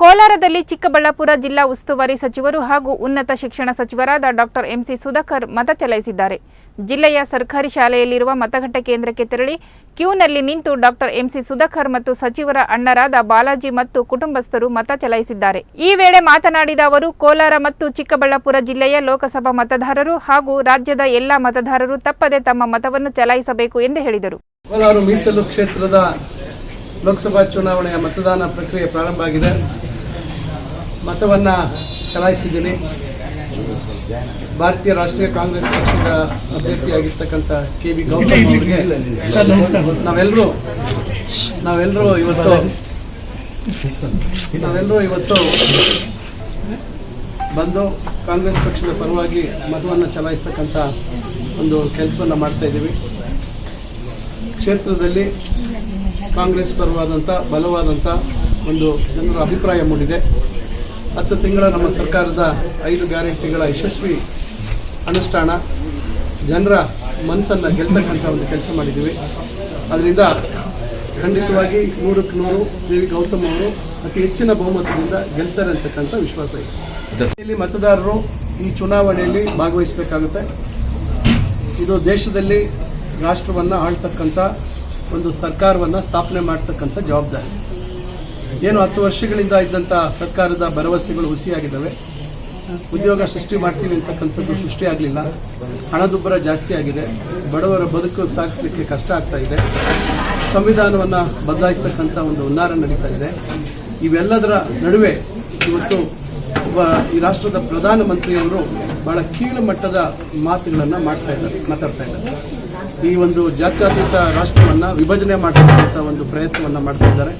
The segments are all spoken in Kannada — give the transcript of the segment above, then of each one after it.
ಕೋಲಾರದಲ್ಲಿ ಚಿಕ್ಕಬಳ್ಳಾಪುರ ಜಿಲ್ಲಾ ಉಸ್ತುವಾರಿ ಸಚಿವರು ಹಾಗೂ ಉನ್ನತ ಶಿಕ್ಷಣ ಸಚಿವರಾದ ಡಾಕ್ಟರ್ ಎಂಸಿ ಸುಧಾಕರ್ ಮತ ಚಲಾಯಿಸಿದ್ದಾರೆ. ಜಿಲ್ಲೆಯ ಸರ್ಕಾರಿ ಶಾಲೆಯಲ್ಲಿರುವ ಮತಗಟ್ಟೆ ಕೇಂದ್ರಕ್ಕೆ ತೆರಳಿ ಕ್ಯೂನಲ್ಲಿ ನಿಂತು ಡಾಕ್ಟರ್ ಎಂಸಿ ಸುಧಾಕರ್ ಮತ್ತು ಸಚಿವರ ಅಣ್ಣರಾದ ಬಾಲಾಜಿ ಮತ್ತು ಕುಟುಂಬಸ್ಥರು ಮತ ಚಲಾಯಿಸಿದ್ದಾರೆ. ಈ ವೇಳೆ ಮಾತನಾಡಿದ ಅವರು, ಕೋಲಾರ ಮತ್ತು ಚಿಕ್ಕಬಳ್ಳಾಪುರ ಜಿಲ್ಲೆಯ ಲೋಕಸಭಾ ಮತದಾರರು ಹಾಗೂ ರಾಜ್ಯದ ಎಲ್ಲ ಮತದಾರರು ತಪ್ಪದೆ ತಮ್ಮ ಮತವನ್ನು ಚಲಾಯಿಸಬೇಕು ಎಂದು ಹೇಳಿದರು. ಕೋಲಾರ ಮೀಸಲು ಕ್ಷೇತ್ರದ ಲೋಕಸಭಾ ಚುನಾವಣೆಯ ಮತದಾನ ಪ್ರಕ್ರಿಯೆ ಪ್ರಾರಂಭ ಆಗಿದೆ. ಮತವನ್ನು ಚಲಾಯಿಸಿದ್ದೀನಿ. ಭಾರತೀಯ ರಾಷ್ಟ್ರೀಯ ಕಾಂಗ್ರೆಸ್ ಪಕ್ಷದ ಅಭ್ಯರ್ಥಿಯಾಗಿರ್ತಕ್ಕಂಥ ಕೆ ವಿ ಗೌತಮ್ ಅವರಿಗೆ ನಾವೆಲ್ಲರೂ ನಾವೆಲ್ಲರೂ ಇವತ್ತು ನಾವೆಲ್ಲರೂ ಇವತ್ತು ಬಂದು ಕಾಂಗ್ರೆಸ್ ಪಕ್ಷದ ಪರವಾಗಿ ಮತವನ್ನು ಚಲಾಯಿಸ್ತಕ್ಕಂಥ ಒಂದು ಕೆಲಸವನ್ನು ಮಾಡ್ತಾ ಇದ್ದೀವಿ. ಕ್ಷೇತ್ರದಲ್ಲಿ ಕಾಂಗ್ರೆಸ್ ಪರವಾದಂಥ ಬಲವಾದಂಥ ಒಂದು ಜನರ ಅಭಿಪ್ರಾಯ ಮೂಡಿದೆ. ಹತ್ತು ತಿಂಗಳ ನಮ್ಮ ಸರ್ಕಾರದ ಐದು ಗ್ಯಾರಂಟಿಗಳ ಯಶಸ್ವಿ ಅನುಷ್ಠಾನ. ಜನರ ಮನಸ್ಸನ್ನು ಗೆಲ್ತಕ್ಕಂಥ ಒಂದು ಕೆಲಸ ಮಾಡಿದ್ದೀವಿ. ಅದರಿಂದ ಖಂಡಿತವಾಗಿ ನೂರಕ್ಕೆ ನೂರು ವಿ ಗೌತಮ್ ಅವರು ಅತಿ ಹೆಚ್ಚಿನ ಬಹುಮತದಿಂದ ಗೆಲ್ತಾರೆ ಅಂತಕ್ಕಂಥ ವಿಶ್ವಾಸ ಇದೆ. ಇಲ್ಲಿ ಮತದಾರರು ಈ ಚುನಾವಣೆಯಲ್ಲಿ ಭಾಗವಹಿಸಬೇಕಾಗುತ್ತೆ. ಇದು ದೇಶದಲ್ಲಿ ರಾಷ್ಟ್ರವನ್ನು ಆಳ್ತಕ್ಕಂಥ ಒಂದು ಸರ್ಕಾರವನ್ನು ಸ್ಥಾಪನೆ ಮಾಡ್ತಕ್ಕಂಥ ಜವಾಬ್ದಾರಿ. ಏನು ಹತ್ತು ವರ್ಷಗಳಿಂದ ಇದ್ದಂತಹ ಸರ್ಕಾರದ ಭರವಸೆಗಳು ಹುಸಿಯಾಗಿದ್ದಾವೆ. ಉದ್ಯೋಗ ಸೃಷ್ಟಿ ಮಾಡ್ತೀವಿ ಅಂತಕ್ಕಂಥದ್ದು ಸೃಷ್ಟಿ ಆಗಲಿಲ್ಲ. ಹಣದುಬ್ಬರ ಜಾಸ್ತಿ ಆಗಿದೆ. ಬಡವರ ಬದುಕು ಸಾಗಿಸಲಿಕ್ಕೆ ಕಷ್ಟ ಆಗ್ತಾ ಇದೆ. ಸಂವಿಧಾನವನ್ನು ಬದಲಾಯಿಸ್ತಕ್ಕಂಥ ಒಂದು ಹುನ್ನಾರ ನಡೀತಾ ಇದೆ. ಇವೆಲ್ಲದರ ನಡುವೆ ಇವತ್ತು ಒಬ್ಬ ಈ ರಾಷ್ಟ್ರದ ಪ್ರಧಾನಮಂತ್ರಿಯವರು ಬಹಳ ಕೀಳು ಮಟ್ಟದ ಮಾತುಗಳನ್ನು ಮಾಡ್ತಾ ಇದ್ದಾರೆ, ಮಾತಾಡ್ತಾ ಇದ್ದಾರೆ. ಈ ಒಂದು ಜಾತ್ಯತೀತ ರಾಷ್ಟ್ರವನ್ನು ವಿಭಜನೆ ಮಾಡ್ತಕ್ಕಂಥ ಒಂದು ಪ್ರಯತ್ನವನ್ನು ಮಾಡ್ತಾ ಇದ್ದಾರೆ.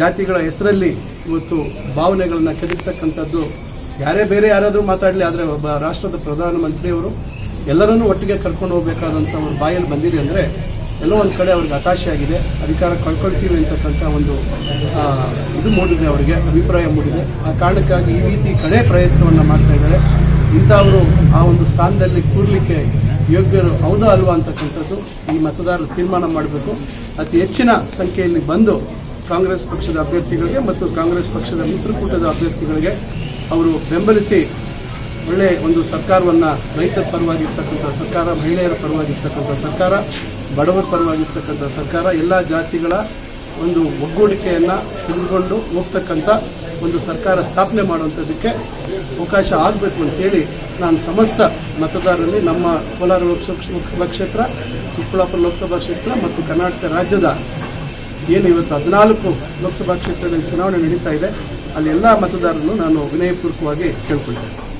ಜಾತಿಗಳ ಹೆಸರಲ್ಲಿ ಇವತ್ತು ಭಾವನೆಗಳನ್ನ ಕೆದಕ್ತಕ್ಕಂಥದ್ದು ಯಾರೇ ಬೇರೆ ಯಾರಾದರೂ ಮಾತಾಡಲಿ, ಆದರೆ ಒಬ್ಬ ರಾಷ್ಟ್ರದ ಪ್ರಧಾನಮಂತ್ರಿಯವರು ಎಲ್ಲರನ್ನೂ ಒಟ್ಟಿಗೆ ಕರ್ಕೊಂಡು ಹೋಗಬೇಕಾದಂಥ ಒಂದು ಬಾಯಲ್ಲಿ ಬಂದಿದೆ ಅಂದರೆ ಎಲ್ಲೋ ಒಂದು ಕಡೆ ಅವ್ರಿಗೆ ಹತಾಶೆ ಆಗಿದೆ, ಅಧಿಕಾರ ಕಳ್ಕೊಳ್ತೀವಿ ಅಂತಕ್ಕಂಥ ಒಂದು ಇದು ಮೂಡಿದೆ ಅವರಿಗೆ, ಅಭಿಪ್ರಾಯ ಮೂಡಿದೆ. ಆ ಕಾರಣಕ್ಕಾಗಿ ಈ ರೀತಿ ಕಡೆ ಪ್ರಯತ್ನವನ್ನು ಮಾಡ್ತಾ ಇದ್ದಾರೆ. ಇಂಥವರು ಆ ಒಂದು ಸ್ಥಾನದಲ್ಲಿ ಕೂರಲಿಕ್ಕೆ ಯೋಗ್ಯರು ಹೌದಾ ಅಲ್ವಾ ಅಂತಕ್ಕಂಥದ್ದು ಈ ಮತದಾರರು ತೀರ್ಮಾನ ಮಾಡಬೇಕು. ಅತಿ ಹೆಚ್ಚಿನ ಸಂಖ್ಯೆಯಲ್ಲಿ ಬಂದು ಕಾಂಗ್ರೆಸ್ ಪಕ್ಷದ ಅಭ್ಯರ್ಥಿಗಳಿಗೆ ಮತ್ತು ಕಾಂಗ್ರೆಸ್ ಪಕ್ಷದ ಮಿತ್ರಕೂಟದ ಅಭ್ಯರ್ಥಿಗಳಿಗೆ ಅವರು ಬೆಂಬಲಿಸಿ ಒಳ್ಳೆಯ ಒಂದು ಸರ್ಕಾರವನ್ನು ರೈತರ ಪರವಾಗಿರ್ತಕ್ಕಂಥ ಸರ್ಕಾರ, ಮಹಿಳೆಯರ ಪರವಾಗಿರ್ತಕ್ಕಂಥ ಸರ್ಕಾರ, ಬಡವರ ಪರವಾಗಿರ್ತಕ್ಕಂಥ ಸರ್ಕಾರ, ಎಲ್ಲ ಜಾತಿಗಳ ಒಂದು ಒಗ್ಗೂಡಿಕೆಯನ್ನು ತೆಗೆದುಕೊಂಡು ಹೋಗ್ತಕ್ಕಂಥ ಒಂದು ಸರ್ಕಾರ ಸ್ಥಾಪನೆ ಮಾಡುವಂಥದ್ದಕ್ಕೆ ಅವಕಾಶ ಆಗಬೇಕು ಅಂತೇಳಿ ನಾನು ಸಮಸ್ತ ಮತದಾರರಲ್ಲಿ ನಮ್ಮ ಕೋಲಾರ ಲೋಕಸಭಾ ಲೋಕಸಭಾ ಕ್ಷೇತ್ರ, ಚಿಕ್ಕಬಳ್ಳಾಪುರ ಲೋಕಸಭಾ ಕ್ಷೇತ್ರ ಮತ್ತು ಕರ್ನಾಟಕ ರಾಜ್ಯದ ಏನು ಇವತ್ತು ಹದಿನಾಲ್ಕು ಲೋಕಸಭಾ ಕ್ಷೇತ್ರದಲ್ಲಿ ಚುನಾವಣೆ ನಡೀತಾ ಇದೆ ಅಲ್ಲಿ ಎಲ್ಲ ಮತದಾರರನ್ನು ನಾನು ವಿನಯಪೂರ್ವಕವಾಗಿ ಕೇಳ್ಕೊಳ್ತೇನೆ.